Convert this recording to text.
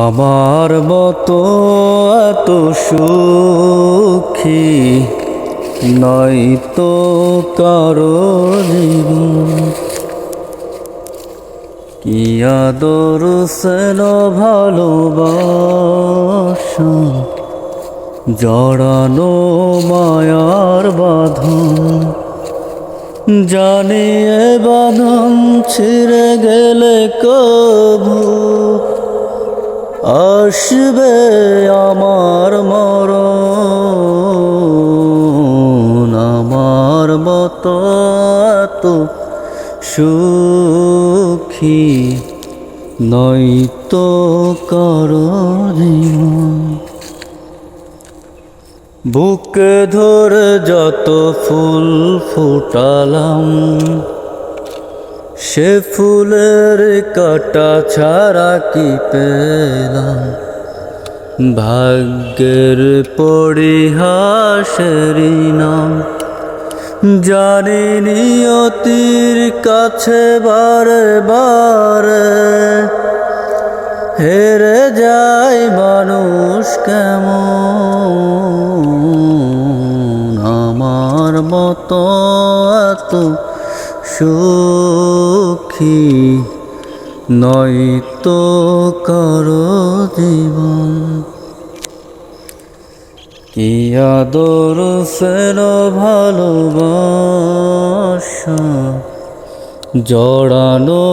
আমার মতো এত সুখী নয় তো কারও কি আদর সেন ভালোবাসা জড়ানো মায়ার বাঁধন। জানি এ বাঁধন ছিঁড়ে গেলে কভু আসবে আমার মরণ, আমার মতো এত সুখী নয়তো করো জীবন। বুকে ধরে যত ফুল ফুটালাম, সে ফুলের কাটা ছাড়া কি পেলাম? ভাগ্যের পরিহাসেরই নাম জানি নিয়তির কাছে বারে বারে। হেরে যায় মানুষ কেমন? মতো এত সুখী নয়তো কর জীবন। কি আদর ফের ভালোবাসা জড়ানো